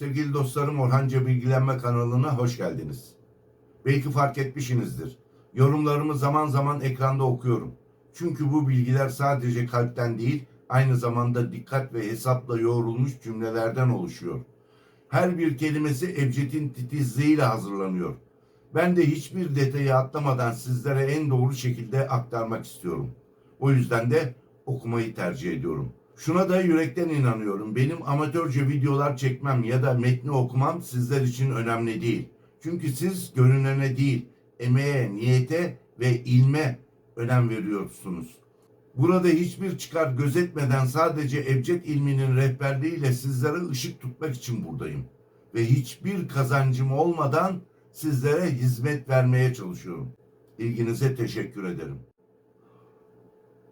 Sevgili dostlarım Orhanca Bilgilenme kanalına hoş geldiniz. Belki fark etmişsinizdir. Yorumlarımı zaman zaman ekranda okuyorum. Çünkü bu bilgiler sadece kalpten değil, aynı zamanda dikkat ve hesapla yoğrulmuş cümlelerden oluşuyor. Her bir kelimesi Ebced'in titizliğiyle hazırlanıyor. Ben de hiçbir detayı atlamadan sizlere en doğru şekilde aktarmak istiyorum. O yüzden de okumayı tercih ediyorum. Şuna da yürekten inanıyorum. Benim amatörce videolar çekmem ya da metni okumam sizler için önemli değil. Çünkü siz görünene değil, emeğe, niyete ve ilme önem veriyorsunuz. Burada hiçbir çıkar gözetmeden sadece Ebced ilminin rehberliğiyle sizlere ışık tutmak için buradayım. Ve hiçbir kazancım olmadan sizlere hizmet vermeye çalışıyorum. İlginize teşekkür ederim.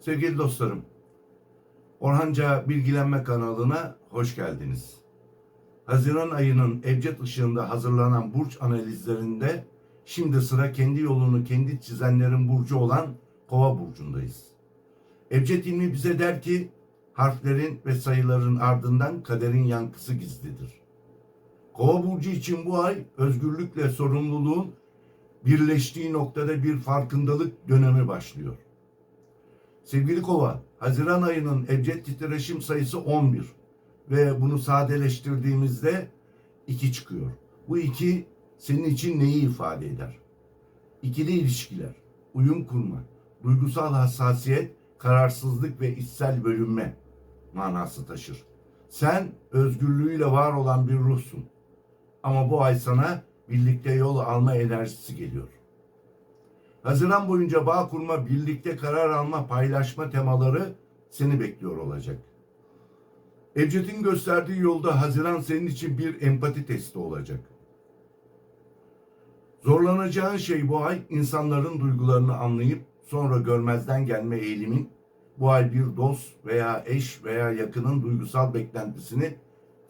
Sevgili dostlarım, Orhanca Bilgilenme kanalına hoş geldiniz. Haziran ayının Ebced ışığında hazırlanan burç analizlerinde şimdi sıra kendi yolunu kendi çizenlerin burcu olan Kova burcundayız. Ebced ilmi bize der ki harflerin ve sayıların ardından kaderin yankısı gizlidir. Kova burcu için bu ay özgürlükle sorumluluğun birleştiği noktada bir farkındalık dönemi başlıyor. Sevgili Kova, Haziran ayının ebced titreşim sayısı 11 ve bunu sadeleştirdiğimizde 2 çıkıyor. Bu 2 senin için neyi ifade eder? İkili ilişkiler, uyum kurma, duygusal hassasiyet, kararsızlık ve içsel bölünme manası taşır. Sen özgürlüğüyle var olan bir ruhsun. Ama bu ay sana birlikte yol alma enerjisi geliyor. Haziran boyunca bağ kurma, birlikte karar alma, paylaşma temaları seni bekliyor olacak. Ebced'in gösterdiği yolda Haziran senin için bir empati testi olacak. Zorlanacağın şey bu ay insanların duygularını anlayıp sonra görmezden gelme eğilimin bu ay bir dost veya eş veya yakının duygusal beklentisini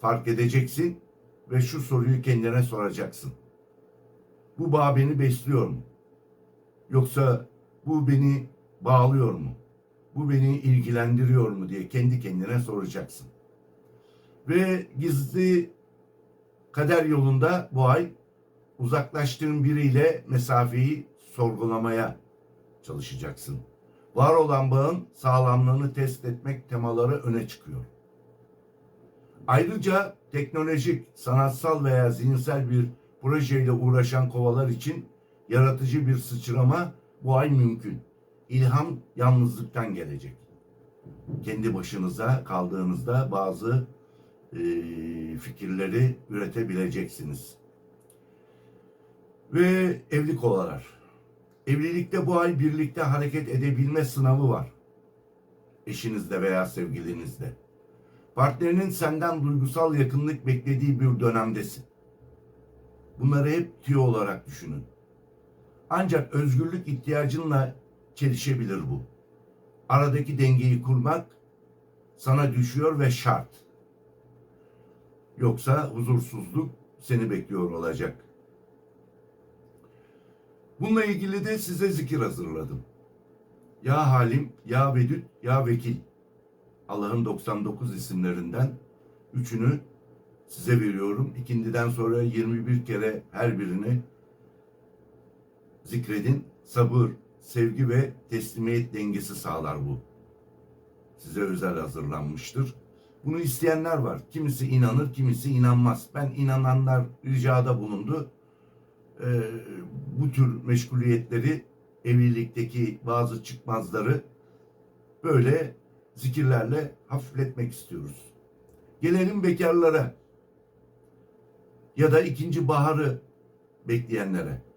fark edeceksin ve şu soruyu kendine soracaksın. Bu bağ beni besliyor mu? Yoksa bu beni bağlıyor mu? Bu beni ilgilendiriyor mu diye kendi kendine soracaksın. Ve gizli kader yolunda bu ay uzaklaştığın biriyle mesafeyi sorgulamaya çalışacaksın. Var olan bağın sağlamlığını test etmek temaları öne çıkıyor. Ayrıca teknolojik, sanatsal veya zihinsel bir projeyle uğraşan kovalar için yaratıcı bir sıçrama bu ay mümkün. İlham yalnızlıktan gelecek. Kendi başınıza kaldığınızda bazı e, fikirleri üretebileceksiniz. Ve evli kovalar. Evlilikte bu ay birlikte hareket edebilme sınavı var. Eşinizde veya sevgilinizde. Partnerinin senden duygusal yakınlık beklediği bir dönemdesin. Bunları hep tüyo olarak düşünün. Ancak özgürlük ihtiyacınla çelişebilir bu. Aradaki dengeyi kurmak sana düşüyor ve şart. Yoksa huzursuzluk seni bekliyor olacak. Bununla ilgili de size zikir hazırladım. Ya Halim, Ya Vedüt, Ya Vekil. Allah'ın 99 isimlerinden üçünü size veriyorum. İkindiden sonra 21 kere her birini zikredin. Sabır, sevgi ve teslimiyet dengesi sağlar bu. Size özel hazırlanmıştır. Bunu isteyenler var. Kimisi inanır, kimisi inanmaz. Ben inananlar ricada bulundu. Ee, bu tür meşguliyetleri, evlilikteki bazı çıkmazları böyle zikirlerle hafifletmek istiyoruz. Gelelim bekarlara ya da ikinci baharı bekleyenlere.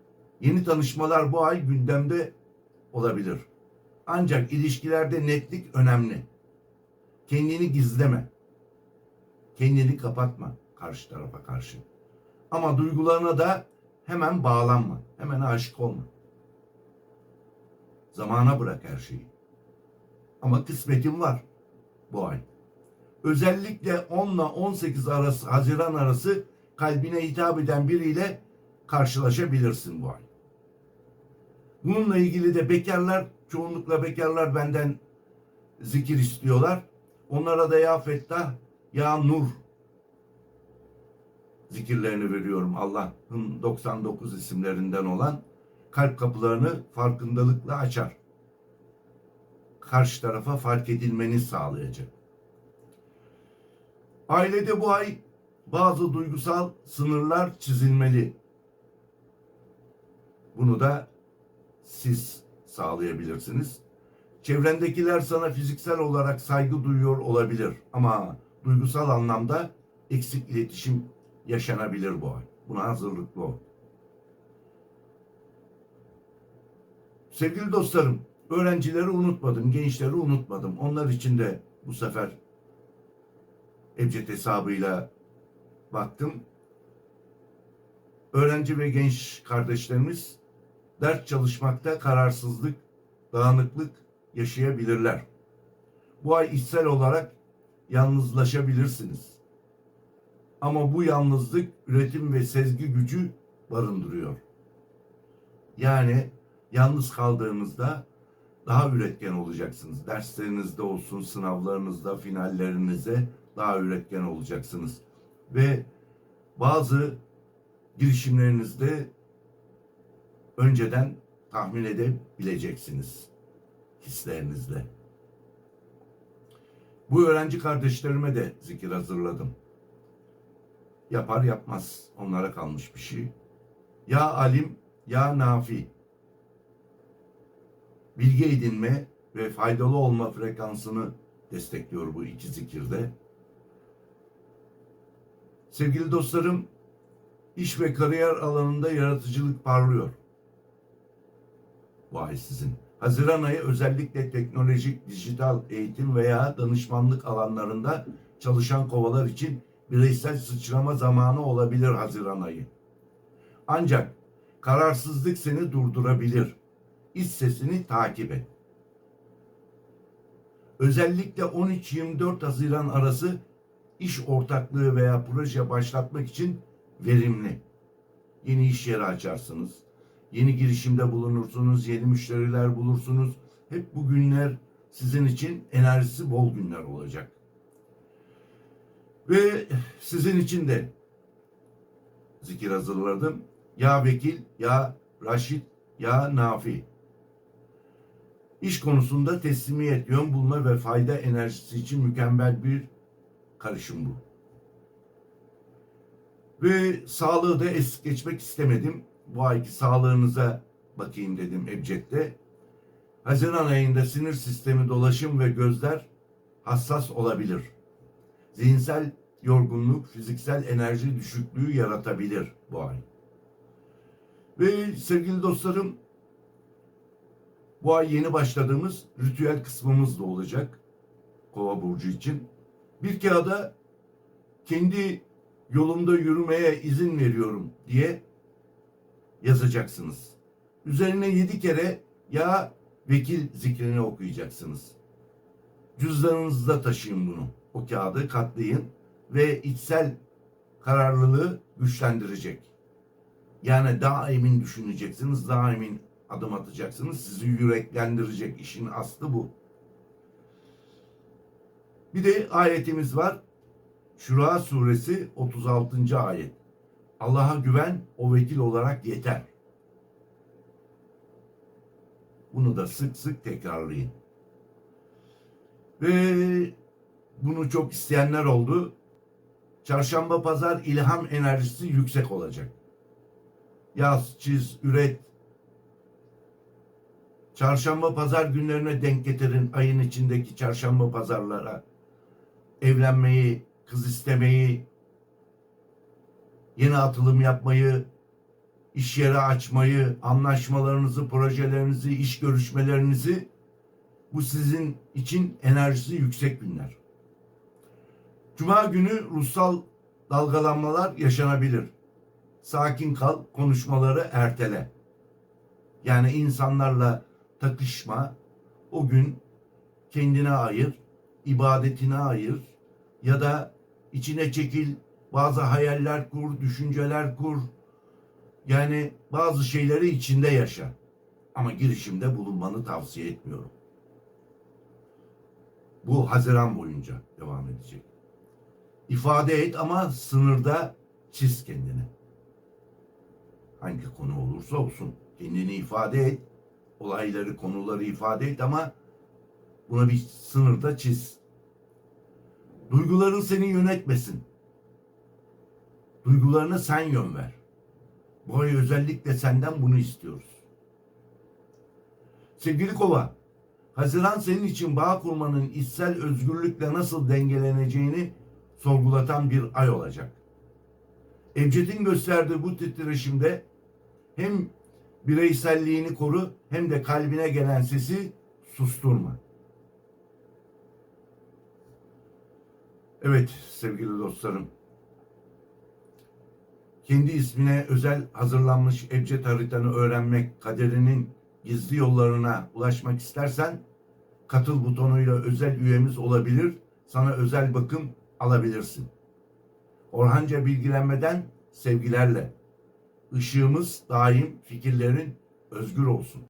Yeni tanışmalar bu ay gündemde olabilir. Ancak ilişkilerde netlik önemli. Kendini gizleme. Kendini kapatma karşı tarafa karşı. Ama duygularına da hemen bağlanma. Hemen aşık olma. Zamana bırak her şeyi. Ama kısmetin var bu ay. Özellikle 10 ile 18 arası Haziran arası kalbine hitap eden biriyle karşılaşabilirsin bu ay. Bununla ilgili de bekarlar, çoğunlukla bekarlar benden zikir istiyorlar. Onlara da ya Fettah, ya Nur zikirlerini veriyorum Allah'ın 99 isimlerinden olan kalp kapılarını farkındalıkla açar. Karşı tarafa fark edilmeni sağlayacak. Ailede bu ay bazı duygusal sınırlar çizilmeli. Bunu da siz sağlayabilirsiniz. Çevrendekiler sana fiziksel olarak saygı duyuyor olabilir ama duygusal anlamda eksik iletişim yaşanabilir bu ay. Buna hazırlıklı ol. Sevgili dostlarım, öğrencileri unutmadım, gençleri unutmadım. Onlar için de bu sefer Ebced hesabıyla baktım. Öğrenci ve genç kardeşlerimiz ders çalışmakta kararsızlık, dağınıklık yaşayabilirler. Bu ay içsel olarak yalnızlaşabilirsiniz. Ama bu yalnızlık üretim ve sezgi gücü barındırıyor. Yani yalnız kaldığınızda daha üretken olacaksınız. Derslerinizde olsun, sınavlarınızda, finallerinizde daha üretken olacaksınız. Ve bazı girişimlerinizde önceden tahmin edebileceksiniz hislerinizle. Bu öğrenci kardeşlerime de zikir hazırladım. Yapar yapmaz onlara kalmış bir şey. Ya alim ya nafi. Bilgi edinme ve faydalı olma frekansını destekliyor bu iki zikirde. Sevgili dostlarım, iş ve kariyer alanında yaratıcılık parlıyor. Bu ay sizin. Haziran ayı özellikle teknolojik, dijital eğitim veya danışmanlık alanlarında çalışan kovalar için bireysel sıçrama zamanı olabilir Haziran ayı. Ancak kararsızlık seni durdurabilir. İç sesini takip et. Özellikle 13-24 Haziran arası iş ortaklığı veya proje başlatmak için verimli. Yeni iş yeri açarsınız. Yeni girişimde bulunursunuz, yeni müşteriler bulursunuz. Hep bu günler sizin için enerjisi bol günler olacak. Ve sizin için de zikir hazırladım. Ya vekil, ya Raşit, ya Nafi. İş konusunda teslimiyet, yön bulma ve fayda enerjisi için mükemmel bir karışım bu. Ve sağlığı da es geçmek istemedim. Bu ayki sağlığınıza bakayım dedim Ebced'de. Haziran ayında sinir sistemi dolaşım ve gözler hassas olabilir. Zihinsel yorgunluk, fiziksel enerji düşüklüğü yaratabilir bu ay. Ve sevgili dostlarım, bu ay yeni başladığımız ritüel kısmımız da olacak. Kova burcu için. Bir kağıda kendi yolumda yürümeye izin veriyorum diye yazacaksınız. Üzerine yedi kere ya vekil zikrini okuyacaksınız. Cüzdanınızda taşıyın bunu. O kağıdı katlayın ve içsel kararlılığı güçlendirecek. Yani daha emin düşüneceksiniz, daha emin adım atacaksınız. Sizi yüreklendirecek. İşin aslı bu. Bir de ayetimiz var. Şura suresi 36. ayet. Allah'a güven o vekil olarak yeter. Bunu da sık sık tekrarlayın. Ve bunu çok isteyenler oldu. Çarşamba pazar ilham enerjisi yüksek olacak. Yaz, çiz, üret. Çarşamba pazar günlerine denk getirin ayın içindeki çarşamba pazarlara. Evlenmeyi, kız istemeyi, yeni atılım yapmayı, iş yeri açmayı, anlaşmalarınızı, projelerinizi, iş görüşmelerinizi bu sizin için enerjisi yüksek günler. Cuma günü ruhsal dalgalanmalar yaşanabilir. Sakin kal, konuşmaları ertele. Yani insanlarla takışma, o gün kendine ayır, ibadetine ayır ya da içine çekil, bazı hayaller kur, düşünceler kur. Yani bazı şeyleri içinde yaşa. Ama girişimde bulunmanı tavsiye etmiyorum. Bu Haziran boyunca devam edecek. İfade et ama sınırda çiz kendini. Hangi konu olursa olsun kendini ifade et. Olayları, konuları ifade et ama buna bir sınırda çiz. Duyguların seni yönetmesin. Duygularına sen yön ver. Bu ay özellikle senden bunu istiyoruz. Sevgili Kova, Haziran senin için bağ kurmanın içsel özgürlükle nasıl dengeleneceğini sorgulatan bir ay olacak. Ebced'in gösterdiği bu titreşimde hem bireyselliğini koru hem de kalbine gelen sesi susturma. Evet sevgili dostlarım. Kendi ismine özel hazırlanmış ebced haritanı öğrenmek, kaderinin gizli yollarına ulaşmak istersen katıl butonuyla özel üyemiz olabilir, sana özel bakım alabilirsin. Orhanca bilgilenmeden sevgilerle. Işığımız daim fikirlerin özgür olsun.